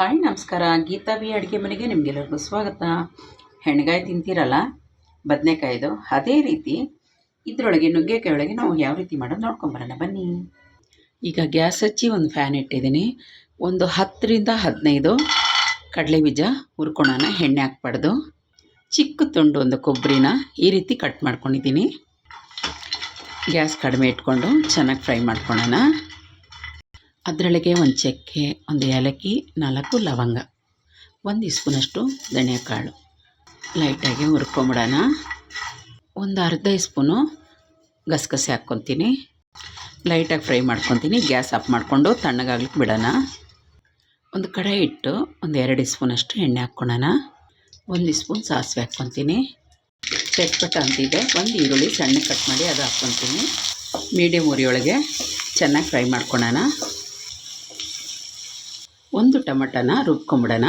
Hi, ನಮಸ್ಕಾರ. Geetha B ಅಡುಗೆ ಮನೆಗೆ ನಿಮಗೆಲ್ಲರಿಗೂ ಸ್ವಾಗತ. ಹೆಣ್ಗಾಯಿ ತಿಂತೀರಲ್ಲ? ಬದನೆಕಾಯಿದು. ಅದೇ ರೀತಿ ಇದರೊಳಗೆ ನುಗ್ಗೆಕಾಯಿ ಒಳಗೆ ನಾವು ಯಾವ ರೀತಿ ಮಾಡೋದು ನೋಡ್ಕೊಂಬರೋಣ ಬನ್ನಿ. ಈಗ ಗ್ಯಾಸ್ ಹಚ್ಚಿ ಒಂದು ಫ್ಯಾನ್ ಇಟ್ಟಿದ್ದೀನಿ. ಒಂದು ಹತ್ತರಿಂದ ಹದಿನೈದು ಕಡಲೆ ಬೀಜ ಹುರ್ಕೊಳೋಣ. ಎಣ್ಣೆ ಹಾಕ್ಬಾರ್ದು. ಚಿಕ್ಕ ತುಂಡು ಒಂದು ಕೊಬ್ಬರಿನ ಈ ರೀತಿ ಕಟ್ ಮಾಡ್ಕೊಂಡಿದ್ದೀನಿ. ಗ್ಯಾಸ್ ಕಡಿಮೆ ಇಟ್ಕೊಂಡು ಚೆನ್ನಾಗಿ ಫ್ರೈ ಮಾಡ್ಕೊಳ್ಳೋಣ. ಅದರೊಳಗೆ ಒಂದು ಚಕ್ಕೆ, ಒಂದು ಏಲಕ್ಕಿ, ನಾಲ್ಕು ಲವಂಗ, ಒಂದು ಸ್ಪೂನಷ್ಟು ಧನಿಯಾಕಾಳು. ಲೈಟಾಗಿ ಹುರ್ಕೊಂಬಿಡೋಣ. ಒಂದು ಅರ್ಧ ಸ್ಪೂನು ಗಸಗಸೆ ಹಾಕ್ಕೊತೀನಿ. ಲೈಟಾಗಿ ಫ್ರೈ ಮಾಡ್ಕೊತೀನಿ. ಗ್ಯಾಸ್ ಆಫ್ ಮಾಡಿಕೊಂಡು ತಣ್ಣಗಾಗ್ಲಿಕ್ಕೆ ಬಿಡೋಣ. ಒಂದು ಕಡೆ ಇಟ್ಟು ಒಂದು ಎರಡು ಸ್ಪೂನಷ್ಟು ಎಣ್ಣೆ ಹಾಕ್ಕೊಳೋಣ. ಒಂದು ಸ್ಪೂನ್ ಸಾಸಿವೆ ಹಾಕ್ಕೊತೀನಿ. ಚಟ್ಪಟ ಅಂತಿದೆ. ಒಂದು ಈರುಳ್ಳಿ ಸಣ್ಣ ಕಟ್ ಮಾಡಿ ಅದು ಹಾಕ್ಕೊತೀನಿ. ಮೀಡಿಯಮ್ ಉರಿಯೊಳಗೆ ಚೆನ್ನಾಗಿ ಫ್ರೈ ಮಾಡ್ಕೊಳೋಣ. ಒಂದು ಟೊಮಟನ ರುಬ್ಕೊಂಬಿಡೋಣ.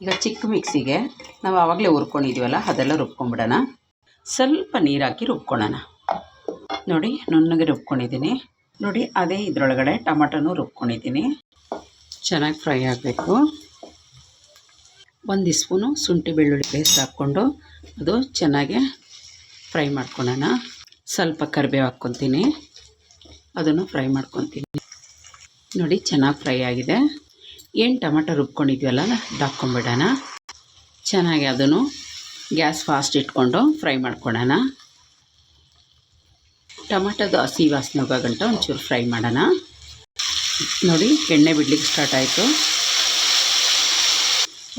ಈಗ ಚಿಕ್ಕ ಮಿಕ್ಸಿಗೆ ನಾವು ಆವಾಗಲೇ ಹುರ್ಕೊಂಡಿದ್ದೀವಲ್ಲ ಅದೆಲ್ಲ ರುಬ್ಕೊಂಬಿಡೋಣ. ಸ್ವಲ್ಪ ನೀರು ಹಾಕಿ ರುಬ್ಕೊಳ್ಳೋಣ. ನೋಡಿ, ನುಣ್ಣಗೆ ರುಬ್ಕೊಂಡಿದ್ದೀನಿ. ನೋಡಿ, ಅದೇ ಇದರೊಳಗಡೆ ಟೊಮಟನೂ ರುಬ್ಕೊಂಡಿದ್ದೀನಿ. ಚೆನ್ನಾಗಿ ಫ್ರೈ ಆಗಬೇಕು. ಒಂದು ಸ್ಪೂನು ಶುಂಠಿ ಬೆಳ್ಳುಳ್ಳಿ ಪೇಸ್ಟ್ ಹಾಕ್ಕೊಂಡು ಅದು ಚೆನ್ನಾಗಿ ಫ್ರೈ ಮಾಡ್ಕೊಳ್ಳೋಣ. ಸ್ವಲ್ಪ ಕರಿಬೇವು ಹಾಕ್ಕೊತೀನಿ. ಅದನ್ನು ಫ್ರೈ ಮಾಡ್ಕೊತೀನಿ. ನೋಡಿ, ಚೆನ್ನಾಗಿ ಫ್ರೈ ಆಗಿದೆ. ಏನು ಟೊಮೆಟೊ ರುಬ್ಕೊಂಡಿದ್ವಲ್ಲ ಅದು ಹಾಕ್ಕೊಂಬಿಡೋಣ ಚೆನ್ನಾಗಿ ಅದನ್ನು ಗ್ಯಾಸ್ ಫಾಸ್ಟ್ ಇಟ್ಕೊಂಡು ಫ್ರೈ ಮಾಡ್ಕೊಡೋಣ. ಟೊಮೆಟೊದು ಹಸಿ ವಾಸನೆ ಹೋಗೋಗಂಟ ಒಂಚೂರು ಫ್ರೈ ಮಾಡೋಣ. ನೋಡಿ, ಎಣ್ಣೆ ಬಿಡ್ಲಿಕ್ಕೆ ಸ್ಟಾರ್ಟ್ ಆಯಿತು.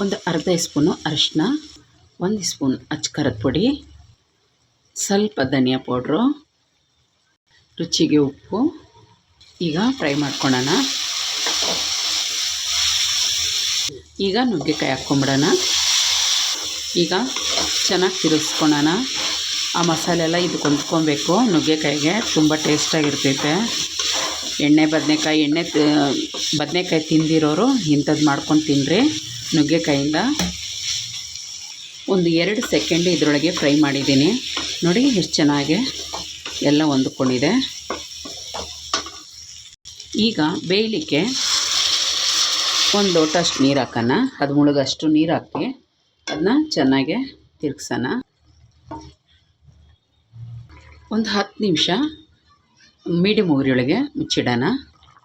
ಒಂದು ಅರ್ಧ ಸ್ಪೂನು ಅರಿಶಿನ ಒಂದು ಸ್ಪೂನ್ ಅಚ್ಕರದ ಪುಡಿ, ಸ್ವಲ್ಪ ಧನಿಯಾ ಪೌಡ್ರು, ರುಚಿಗೆ ಉಪ್ಪು. ಈಗ ಫ್ರೈ ಮಾಡ್ಕೊಳ್ಳೋಣ ಈಗ ನುಗ್ಗೆಕಾಯಿ ಹಾಕ್ಕೊಂಬಿಡೋಣ. ಈಗ ಚೆನ್ನಾಗಿ ತಿರುಗಿಸ್ಕೊಳೋಣ. ಆ ಮಸಾಲೆ ಎಲ್ಲ ಇದು ಹೊಂದ್ಕೊಬೇಕು ನುಗ್ಗೆಕಾಯಿಗೆ ತುಂಬ ಟೇಸ್ಟಾಗಿರ್ತೈತೆ ಎಣ್ಣೆ, ಬದನೆಕಾಯಿ ಎಣ್ಣೆ ಬದನೆಕಾಯಿ ತಿಂದಿರೋರು ಇಂಥದ್ದು ಮಾಡ್ಕೊಂಡು ತಿನ್ನಿರಿ ನುಗ್ಗೆಕಾಯಿಂದ ಒಂದು ಎರಡು ಸೆಕೆಂಡ್ ಇದರೊಳಗೆ ಫ್ರೈ ಮಾಡಿದ್ದೀನಿ. ನೋಡಿ ಎಷ್ಟು ಚೆನ್ನಾಗಿ ಎಲ್ಲ ಹೊಂದ್ಕೊಂಡಿದೆ. ಈಗ ಬೇಯಲಿಕ್ಕೆ ಒಂದು ಲೋಟ ಅಷ್ಟು ನೀರು ಹಾಕೋಣ. ಅದು ಮುಳುಗಷ್ಟು ನೀರು ಹಾಕಿ ಅದನ್ನ ಚೆನ್ನಾಗೆ ತಿರ್ಗ್ಸೋಣ. ಒಂದು ಹತ್ತು ನಿಮಿಷ ಮೀಡಿಯಮ್ ಉರಿಯೊಳಗೆ ಮುಚ್ಚಿಡೋಣ.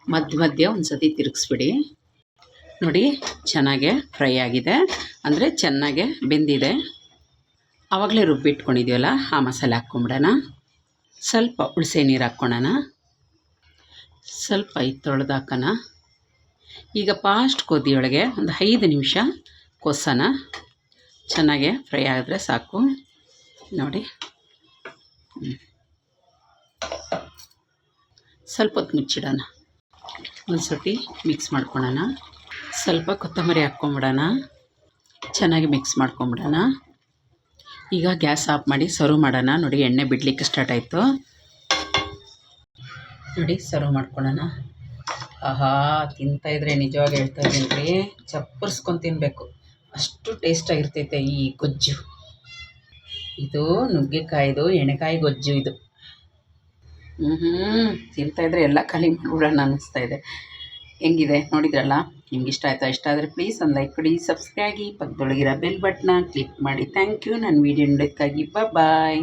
ಮಧ್ಯ ಮಧ್ಯ ಒಂದು ಸತಿ ತಿರುಗಿಸ್ಬಿಡಿ. ನೋಡಿ, ಚೆನ್ನಾಗೆ ಫ್ರೈ ಆಗಿದೆ. ಅಂದರೆ ಚೆನ್ನಾಗೆ ಬೆಂದಿದೆ. ಆವಾಗಲೇ ರುಬ್ಬಿಟ್ಕೊಂಡಿದ್ದೀವಲ್ಲ ಆ ಮಸಾಲೆ ಹಾಕ್ಕೊಂಬಿಡೋಣ. ಸ್ವಲ್ಪ ಹುಣಸೆ ನೀರು ಹಾಕ್ಕೊಳ್ಳೋಣ ಸ್ವಲ್ಪ ತೊಳೆದು ಹಾಕೋಣ. ಈಗ ಫಾಸ್ಟ್ ಕೊದಿಯೊಳಗೆ ಒಂದು ಐದು ನಿಮಿಷ ಕೊಸನ ಚೆನ್ನಾಗೆ ಫ್ರೈ ಆದರೆ ಸಾಕು. ನೋಡಿ. ಸ್ವಲ್ಪ ಹೊತ್ತು ಮುಚ್ಚಿಡೋಣ. ಒಂದು ಸರ್ತಿ ಮಿಕ್ಸ್ ಮಾಡ್ಕೊಳ್ಳೋಣ ಸ್ವಲ್ಪ ಕೊತ್ತಂಬರಿ ಹಾಕ್ಕೊಂಬಿಡೋಣ. ಚೆನ್ನಾಗಿ ಮಿಕ್ಸ್ ಮಾಡ್ಕೊಂಬಿಡೋಣ. ಈಗ ಗ್ಯಾಸ್ ಆಫ್ ಮಾಡಿ ಸರ್ವ್ ಮಾಡೋಣ. ನೋಡಿ ಎಣ್ಣೆ ಬಿಡಲಿಕ್ಕೆ ಸ್ಟಾರ್ಟ್ ಆಯಿತು. ನೋಡಿ, ಸರ್ವ್ ಮಾಡ್ಕೊಳ್ಳೋಣ ಆಹಾ ತಿಂತಾಯಿದ್ರೆ ನಿಜವಾಗಿ ಹೇಳ್ತಾ ಇದ್ದೀನಿ ರೀ ಚಪ್ಪರ್ಸ್ಕೊಂಡು ತಿನ್ನಬೇಕು ಅಷ್ಟು ಟೇಸ್ಟಾಗಿರ್ತೈತೆ ಈ ಗೊಜ್ಜು. ಇದು ನುಗ್ಗೆಕಾಯಿದು, ಎಣ್ಣೆಕಾಯಿ ಗೊಜ್ಜು ಇದು. ಹ್ಞೂ ಹ್ಞೂ ತಿಂತಾಯಿದ್ರೆ ಎಲ್ಲ ಖಾಲಿ ಮಾಡಿಬಿಡೋಣ ಅನ್ನಿಸ್ತಾ ಇದೆ. ಹೆಂಗಿದೆ? ನೋಡಿದ್ರಲ್ಲ? ನಿಮ್ಗೆ ಇಷ್ಟ ಆಯ್ತಾ? ಇಷ್ಟ ಆದರೆ ಪ್ಲೀಸ್ ಒಂದು ಲೈಕ್ ಕೊಡಿ ಸಬ್ಸ್ಕ್ರೈಬ್ ಆಗಿ ಪಕ್ಕದೊಳಗಿರೋ ಬೆಲ್ ಬಟ್ನ ಕ್ಲಿಕ್ ಮಾಡಿ. ಥ್ಯಾಂಕ್ ಯು ನನ್ನ ವೀಡಿಯೋ ನೋಡೋದಕ್ಕಾಗಿ ಬಾಯ್